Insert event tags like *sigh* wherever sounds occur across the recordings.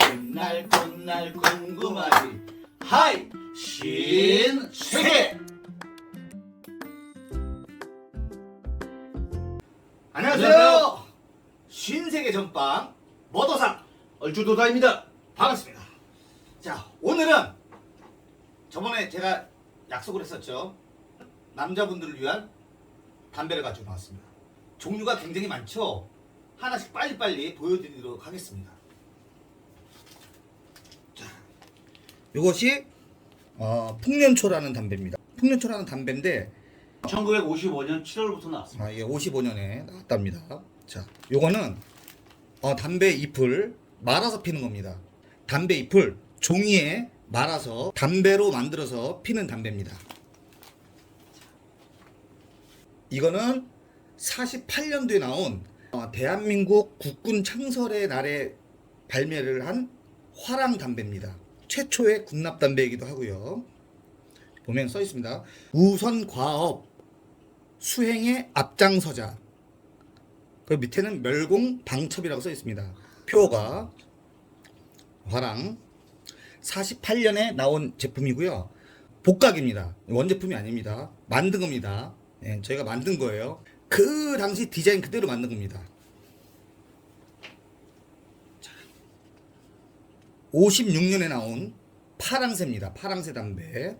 옛날 꽃날 궁금하지 하이 신세계. 안녕하세요. 신세계 전빵 머더상 얼주도다입니다. 반갑습니다. 자 오늘은 저번에 제가 약속을 했었죠. 남자분들을 위한 담배를 가지고 나왔습니다. 종류가 굉장히 많죠. 하나씩 빨리빨리 보여드리도록 하겠습니다 이것이 어, 풍년초라는 담배입니다. 풍년초라는 담배인데 1955년 7월부터 나왔습니다 아, 이게 55년에 나왔답니다. 자, 요거는 어, 담배 잎을 말아서 피는 겁니다. 담배 잎을 종이에 말아서 담배로 만들어서 피는 담배입니다. 이거는 48년도에 나온 어, 대한민국 국군 창설의 날에 발매를 한 화랑 담배입니다. 최초의 군납 담배이기도 하고요. 보면 써 있습니다. 우선 과업 수행의 앞장서자. 그 밑에는 멸공 방첩이라고 써 있습니다. 표가 화랑 48년에 나온 제품이고요. 복각입니다. 원제품이 아닙니다. 만든 겁니다. 예, 저희가 만든 거예요. 그 당시 디자인 그대로 만든 겁니다. 56년에 나온 파랑새입니다. 파랑새 담배.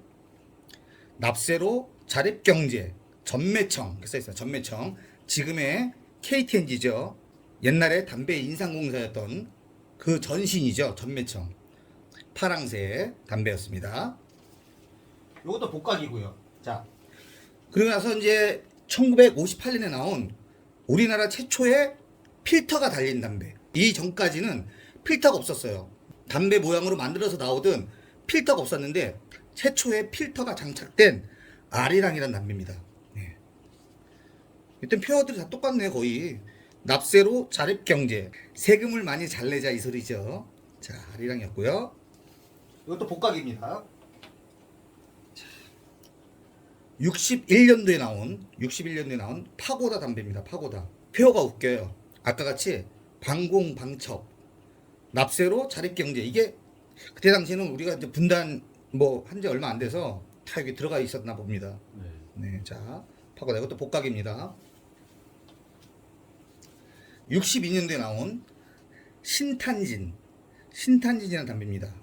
납세로 자립경제 전매청 써 있어요. 전매청 지금의 KTNG죠. 옛날에 담배 인상공사였던 그 전신이죠. 전매청 파랑새 담배였습니다. 이것도 복각이고요. 자 그리고 나서 이제 1958년에 나온 우리나라 최초의 필터가 달린 담배. 이 전까지는 필터가 없었어요. 담배 모양으로 만들어서 나오던 필터가 없었는데 최초의 필터가 장착된 아리랑이라는 담배입니다. 네. 일단 표어들이 다 똑같네요, 거의. 납세로 자립경제. 세금을 많이 잘 내자 이 소리죠. 자, 아리랑이었고요. 이것도 복각입니다. 61년도에 나온 61년도에 나온 파고다 담배입니다. 파고다. 표어가 웃겨요. 아까 같이 방공 방첩 납세로 자립 경제 이게 그때 당시에는 우리가 이제 분단 뭐 한 지 얼마 안 돼서 다 여기 들어가 있었나 봅니다. 네, 자 파고다 이것도 복각입니다. 62년도에 나온 신탄진 신탄진이라는 담배입니다.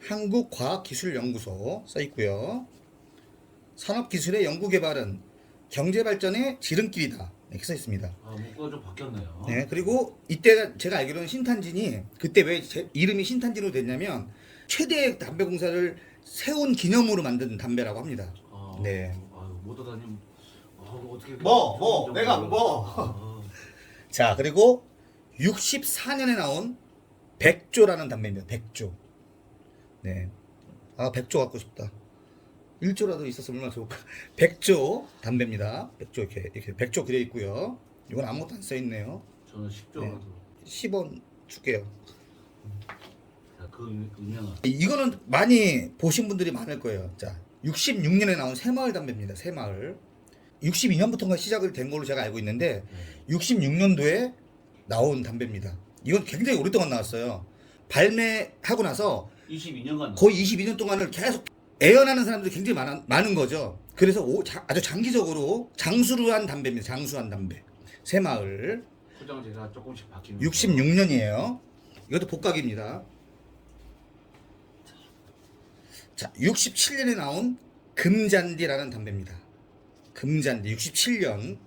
한국과학기술연구소 써 있고요. 산업기술의 연구개발은 경제발전의 지름길이다. 이렇게 써 있습니다. 아 문구가 좀 바뀌었네요 네, 그리고 이때 제가 알기로는 신탄진이 그때 왜 제, 이름이 신탄진으로 됐냐면 최대 담배 공사를 세운 기념으로 만든 담배라고 합니다. 아, 네. 아유 모더다님 아, 어떻게 뭐, 뭐, 정도 내가 정도. 뭐. 아, 자, 그리고 64년에 나온 백조라는 담배입니다. 백조. 네. 아, 백조 갖고 싶다. 1조라도 있었으면 얼마나 좋을까. *laughs* 백조 담배입니다. 백조 이렇게, 이렇게 백조 그려 있고요. 이건 아무것도 안 써 있네요. 저는 10조라도 10원 줄게요. 그 유- 유명한 이거는 많이 보신 분들이 많을 거예요. 자, 66년에 나온 새마을 담배입니다. 새마을. 62년부터가 시작을 된 걸로 제가 알고 있는데 네. 66년도에 나온 담배입니다. 이건 굉장히 오랫동안 나왔어요. 발매하고 나서 22년간 거의 22년 동안을 계속 애연하는 사람들이 굉장히 많아, 많은 거죠. 그래서 오- 자- 아주 장기적으로 장수한 담배입니다. 장수한 담배. 새마을. 포장재가 조금씩 바뀌는 66년이에요. 이것도 복각입니다. 자, 67년에 나온 금잔디라는 담배입니다. 금잔디, 67년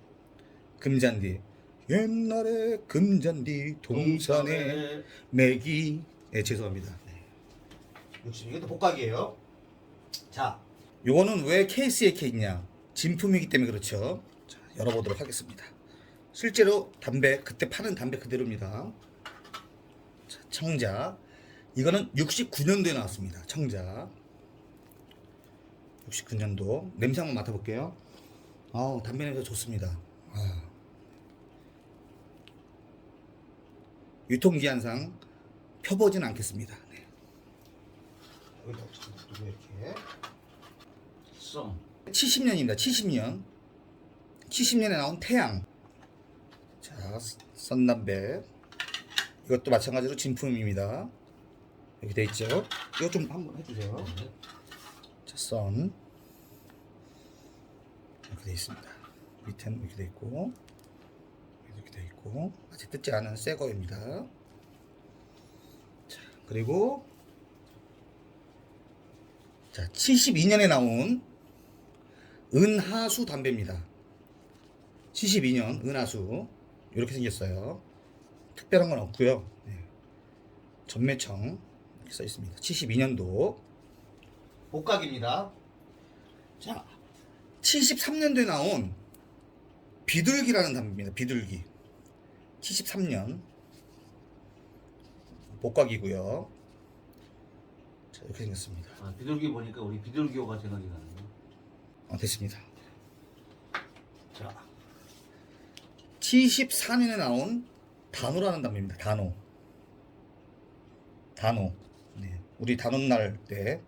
금잔디. 옛날에 금잔디 동산에 맥이. 예, 죄송합니다. 네. 60 이것도 복각이에요. 자, 요거는 왜 케이스에 이렇게 있냐? 진품이기 때문에 그렇죠. 자, 열어보도록 하겠습니다. 실제로 담배 그때 파는 담배 그대로입니다. 자, 청자. 이거는 69년도에 나왔습니다. 청자. 69년도 냄새 한번 맡아볼게요. 아우 담배 냄새 좋습니다. 아. 유통기한상 펴보진 않겠습니다. 여기다 이렇게. 썸 70년입니다. 70년. 70년에 나온 태양. 자, 썬담배. 이것도 마찬가지로 진품입니다. 이렇게 돼 있죠. 이거 좀 한번 해주세요. 네. 자, 선 이렇게 돼 있습니다. 밑에는 이렇게 돼 있고 이렇게 돼 있고 아직 뜯지 않은 새 거입니다. 자, 그리고 자, 72년에 나온 은하수 담배입니다. 72년 은하수 이렇게 생겼어요. 특별한 건 없고요. 네. 전매청 이렇게 써 있습니다. 72년도 복각입니다. 자, 73년도에 나온 비둘기라는 담배입니다. 비둘기. 73년 복각이고요. 자, 이렇게 생겼습니다. 아, 비둘기 보니까 우리 비둘기호가 생각이 나네요. 어, 됐습니다. 자, 74년에 나온 단호라는 담배입니다. 단호. 단호. 네. 우리 단오날 때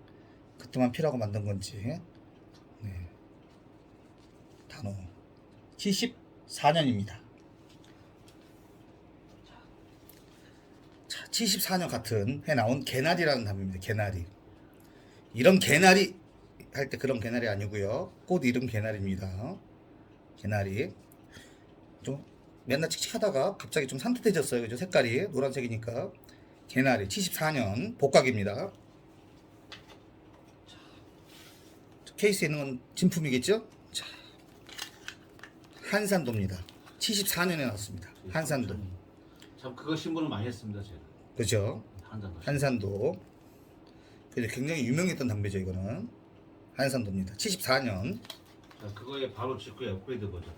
그때만 피라고 만든 건지. 네. 단호. 74년입니다. 74년 같은 해 나온 개나리라는 담배입니다. 개나리. 이런 개나리 할 때 그런 개나리 아니고요. 꽃 이름 개나리입니다. 개나리. 좀 맨날 칙칙하다가 갑자기 좀 산뜻해졌어요. 그죠? 색깔이 노란색이니까. 개나리 74년 복각입니다. 자, 케이스에 있는 건 진품이겠죠? 자, 한산도입니다. 74년에 나왔습니다. 한산도. 참 그거 신문을 많이 했습니다 제가. 그죠? 한산도. 한산도. 그래서 굉장히 유명했던 담배죠, 이거는. 한산도입니다. 74년. 자, 그거에 바로 직후에 업그레이드 버전.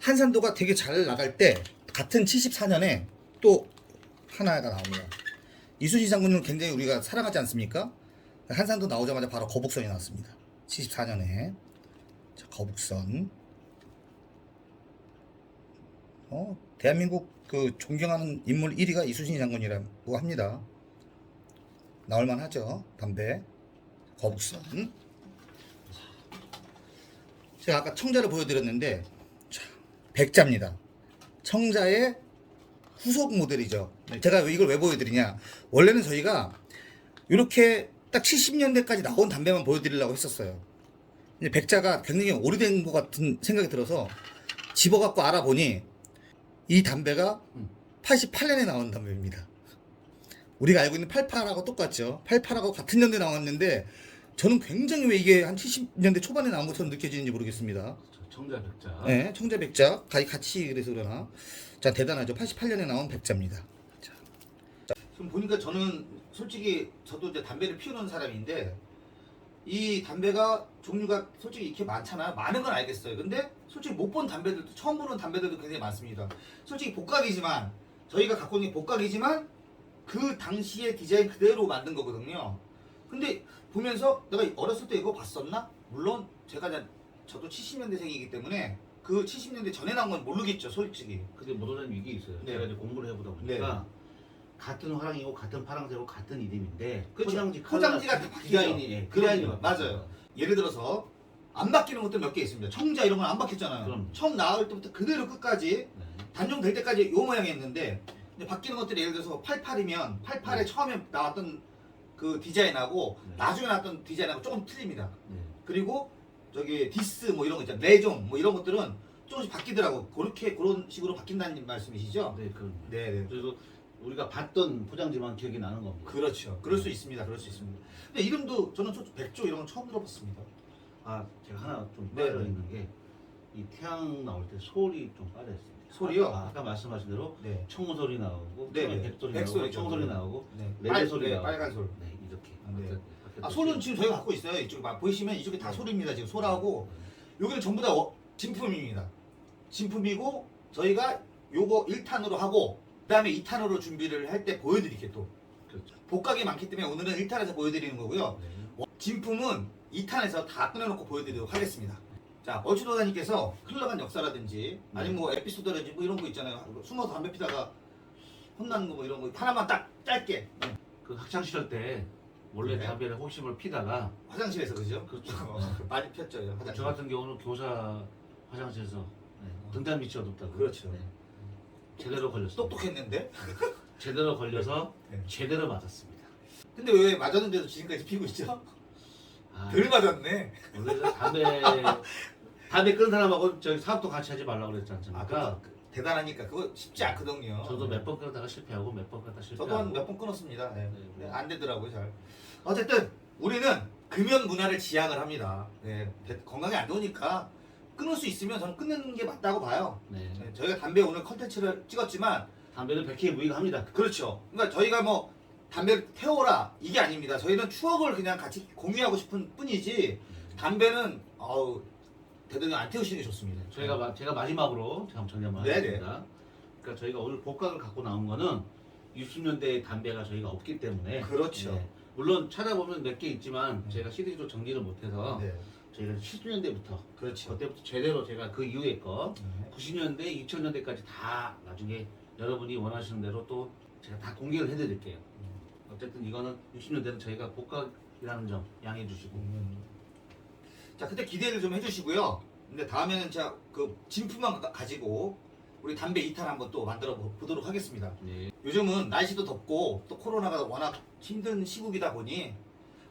한산도가 되게 잘 나갈 때 같은 74년에 또 하나가 나옵니다. 이순신 장군을 굉장히 우리가 사랑하지 않습니까? 한산도 나오자마자 바로 거북선이 나왔습니다. 74년에 자, 거북선. 어, 대한민국 그 존경하는 인물 1위가 이순신 장군이라고 합니다. 나올만 하죠. 담배. 거북선. 제가 아까 청자를 보여드렸는데 자, 백자입니다. 청자의 후속 모델이죠. 제가 이걸 왜 보여드리냐? 원래는 저희가 이렇게 딱 70년대까지 나온 담배만 보여드리려고 했었어요. 백자가 굉장히 오래된 것 같은 생각이 들어서 집어갖고 알아보니 이 담배가 88년에 나온 담배입니다. 우리가 알고 있는 88하고 똑같죠. 88하고 같은 년도에 나왔는데 저는 굉장히 왜 이게 한 70년대 초반에 나온 것처럼 느껴지는지 모르겠습니다. 저 청자 백자. 네, 청자 백자 가히 같이 그래서 그러나 자 대단하죠. 88년에 나온 백자입니다. 자, 자, 지금 보니까 저는 솔직히 저도 이제 담배를 피우는 사람인데 이 담배가 종류가 솔직히 이렇게 많잖아요. 많은 건 알겠어요. 근데 솔직히 못 본 담배들도 처음 보는 담배들도 굉장히 많습니다. 솔직히 복각이지만 저희가 갖고 있는 게 복각이지만 그 당시의 디자인 그대로 만든 거거든요. 근데 보면서 내가 어렸을 때 이거 봤었나? 물론 제가 저도 70년대생이기 때문에 그 70년대 전에 나온 건 모르겠죠, 솔직히. 근데 모도는 이게 있어요. 네. 제가 이제 공부를 해보다 보니까 같은 화랑이고 같은 파랑새고 같은 이름인데 그렇죠. 포장지 포장지가 다 바뀌죠. 디자인이 예, 그럼요. 디자인이 맞아요. 예를 들어서 안 바뀌는 것도 몇 개 있습니다. 청자 이런 건 안 바뀌었잖아요. 그럼. 처음 나올 때부터 그대로 끝까지 네. 단종될 때까지 요 모양이었는데 근데 바뀌는 것들이 예를 들어서 88이면 88에 네. 처음에 나왔던 그 디자인하고 네. 나중에 나왔던 디자인하고 조금 틀립니다. 네. 그리고 저기 디스 뭐 이런 거 있잖아요. 레종 뭐 이런 것들은 조금씩 바뀌더라고. 그렇게 그런 식으로 바뀐다는 말씀이시죠? 네, 그럼. 네, 네. 그래서 우리가 봤던 포장지만 기억이 나는 겁니다. 그렇죠. 그럴 수 있습니다. 그럴 수 있습니다. 근데 이름도 저는 저 백조 이런 건 처음 들어봤습니다. 아, 제가 하나 좀 네, 빠져 네. 있는 게 이 태양 나올 때 소리 좀 빠져 있습니다. 소리요? 아, 아까 말씀하신 대로 네. 청 소리 나오고, 네, 네. 백소리 백소리 나오고, 청 소리 나오고, 네. 레드 빨, 소리 네, 나오고, 빨간 솔. 네, 이렇게. 아, 네. 아. 소는 지금 저희가 갖고 있어요. 이쪽에 막 보이시면 이쪽에 다 네. 소리입니다. 지금 소라하고 여기는 전부 다 워- 진품입니다. 진품이고 저희가 요거 1탄으로 하고 그다음에 2탄으로 준비를 할 때 보여드릴게요 또. 그렇죠. 복각이 많기 때문에 오늘은 1탄에서 보여드리는 거고요. 네. 진품은 2탄에서 다 꺼내놓고 보여드리도록 하겠습니다. 자, 얼추도사님께서 흘러간 역사라든지 아니면 뭐 에피소드라든지 뭐 이런 거 있잖아요. 숨어서 담배 피다가 혼나는 거 뭐 이런 거 하나만 딱 짧게 그 학창 시절 때 원래 네. 담배를 호심을 피다가 화장실에서 그죠? 그렇죠. 어, 많이 폈죠. 화장실. 저 같은 경우는 교사 화장실에서 네, 등잔 밑이 어둡다고. 그렇죠. 제대로 걸렸어. 똑똑했는데 *laughs* 제대로 걸려서 네. 제대로 맞았습니다. 근데 왜 맞았는데도 지금까지 피고 있죠? 아, 덜 맞았네. 원래 저 담배 *laughs* 담배 끊은 사람하고 저기 사업도 같이 하지 말라고 그랬지 아, 않습니까? 그, 대단하니까 그거 쉽지 않거든요. 저도 몇 번 끊다가 실패하고 몇 번 끊다 실패하고. 저도 한 몇 번 끊었습니다. 네. 네, 네, 네. 안 되더라고요, 잘. 어쨌든 우리는 금연 문화를 지향을 합니다. 네, 대- 건강에 안 좋으니까 끊을 수 있으면 저는 끊는 게 맞다고 봐요. 네. 네, 저희가 담배 오늘 컨텐츠를 찍었지만 담배는 백희에 무익합니다. 그렇죠. 그러니까 저희가 뭐 담배를 태워라 이게 아닙니다. 저희는 추억을 그냥 같이 공유하고 싶은 뿐이지 담배는 어우 대단히 안 태우시는 게 좋습니다. 저희가 마- 제가 마지막으로 참 정리 한번 네네. 하겠습니다. 그러니까 저희가 오늘 복각을 갖고 나온 거는 60년대 담배가 저희가 없기 때문에 그렇죠. 네. 물론 찾아보면 몇 개 있지만 제가 시리즈로 정리를 못해서 네, 저희가 70년대부터 그렇죠. 그때부터 제대로 제가 그 이후에 거 네. 90년대, 2000년대까지 다 나중에 여러분이 원하시는 대로 또 제가 다 공개를 해드릴게요. 어쨌든 이거는 60년대는 저희가 복각이라는 점 양해해 주시고 음. 자, 그때 기대를 좀 해주시고요. 근데 다음에는 제가 그 진품만 가- 가지고 우리 담배 2탄 한번 또 만들어 보- 보도록 하겠습니다. 네. 요즘은 날씨도 덥고 또 코로나가 워낙 힘든 시국이다 보니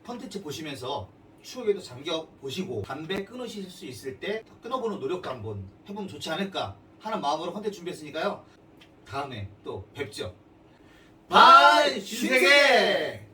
컨텐츠 보시면서 추억에도 잠겨 보시고 담배 끊으실 수 있을 때 끊어보는 노력도 한번 해보면 좋지 않을까 하는 마음으로 컨텐츠 준비했으니까요. 다음에 또 뵙죠. 바이, 신세계!